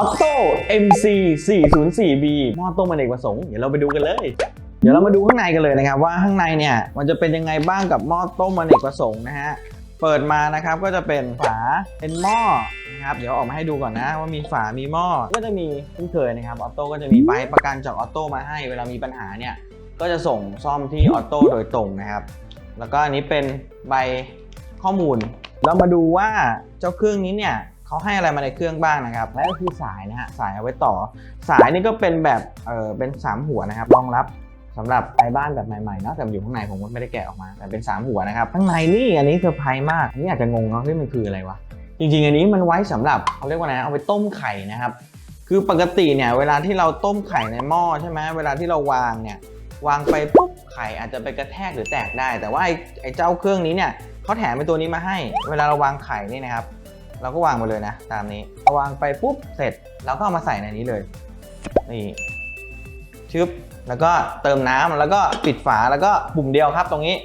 Otto MC 404B หม้อต้มอเนกประสงค์เดี๋ยวเราไปดูกันเลย เดี๋ยวเรามาดูข้างในกันเลยนะครับ ว่าข้างในเนี่ยมันจะเป็นยังไงบ้างกับหม้อต้มอเนกประสงค์นะฮะเปิดมานะครับก็จะเป็นฝาเป็นหม้อนะครับเดี๋ยวออกมาให้ดูก่อนนะว่ามีฝามีหม้อก็จะมีเช่นเคยนะครับออโต้ก็จะมีใบประกันจากออโต้มาให้ เวลามีปัญหาเนี่ยก็จะส่งซ่อมที่ออโต้โดยตรงนะครับ แล้วก็อันนี้เป็นใบข้อมูล เรามาดูว่าเจ้าเครื่องนี้เนี่ย เขาให้อะไรมาในเครื่องบ้างนะครับและก็คือสายนะฮะสายเอาไว้ต่อ สายนี่ก็เป็นแบบเออเป็น 3 หัวนะครับรองรับสำหรับไอ้บ้านแบบใหม่ๆเนาะแต่อยู่ข้างในผมก็ไม่ได้แกะออกมา แต่เป็น 3 หัวนะครับข้างในนี่อันนี้เซอร์ไพรส์มากนนี้อาจจะงงเนาะนี่มันคืออะไรวะจริงๆ อันนี้มันไว้สำหรับเขาเรียกว่าไงเอาไปต้มไข่นะครับ คือปกติเนี่ยเวลาที่เราต้มไข่ในหม้อใช่ไหมเวลาที่เราวางเนี่ยวางไปปุ๊บไข่อาจจะไปกระแทกหรือแตกได้ แต่ว่าไอ้ไอ้เจ้าเครื่องนี้เนี่ยเขาแถมเป็นตัวนี้มาให้ เวลาเราวางไข่นี่นะครับ เราก็วางไปเลยนะ ตามนี้พอวางไปปุ๊บเสร็จเราก็เอามาใส่ในนี้เลย นี่ชึบแล้วก็เติมน้ำแล้วก็ปิดฝาแล้วก็ปุ่มเดียวครับ ตรงนี้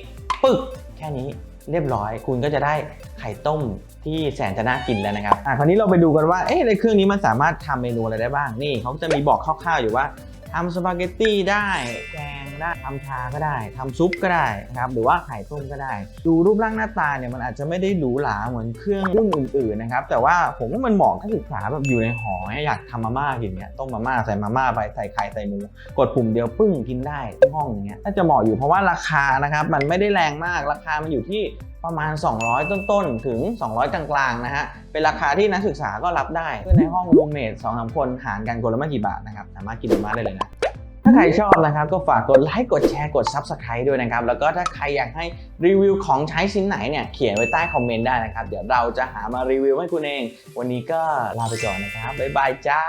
ปึ๊กแค่นี้เรียบร้อย คุณก็จะได้ไข่ต้มที่แสนจะน่ากินแล้วนะครับอะคราวนี้เราไปดูกันว่าเอ๊ะในเครื่องนี้มันสามารถทำเมนูอะไรได้บ้างนี่เขาจะมีบอกคร่าวๆอยู่ว่าทำสปาเกตตี้ได้แก ได้ทำชาก็ได้ทำซุปก็ได้นะครับหรือว่าไข่ต้มก็ได้ ดูรูปร่างหน้าตาเนี่ยมันอาจจะไม่ได้หรูหราเหมือนเครื่องรุ่นอื่นๆนะครับแต่ว่าผมว่ามันเหมาะกับศึกษาแบบอยู่ในหออยากทำมาม่ากินเนี่ยต้มมาม่าใส่มาม่าไปใส่ไข่ใส่หมูกดปุ่มเดียวปึ้งกินได้ที่ห้องอย่างเงี้ยน่าจะเหมาะอยู่เพราะว่าราคานะครับมันไม่ได้แรงมากราคามันอยู่ที่ประมาณ 200 ต้นๆ ถึง 200 กลางๆ นะฮะ เป็นราคาที่นักศึกษาก็รับได้เพื่อในห้องรูมเมทสองสามคนหารกันคนละไม่กี่บาทนะครับ สามารถกินมาม่าได้เลยนะ ถ้าใครชอบนะครับก็ฝากกดไลค์กดแชร์กด Subscribe ด้วยนะครับ แล้วก็ถ้าใครอยากให้รีวิวของใช้ชิ้นไหนเนี่ยเขียนไว้ใต้คอมเมนต์ได้นะครับ เดี๋ยวเราจะหามารีวิวให้คุณเอง วันนี้ก็ลาไปก่อนนะครับ บ๊ายบายจ้า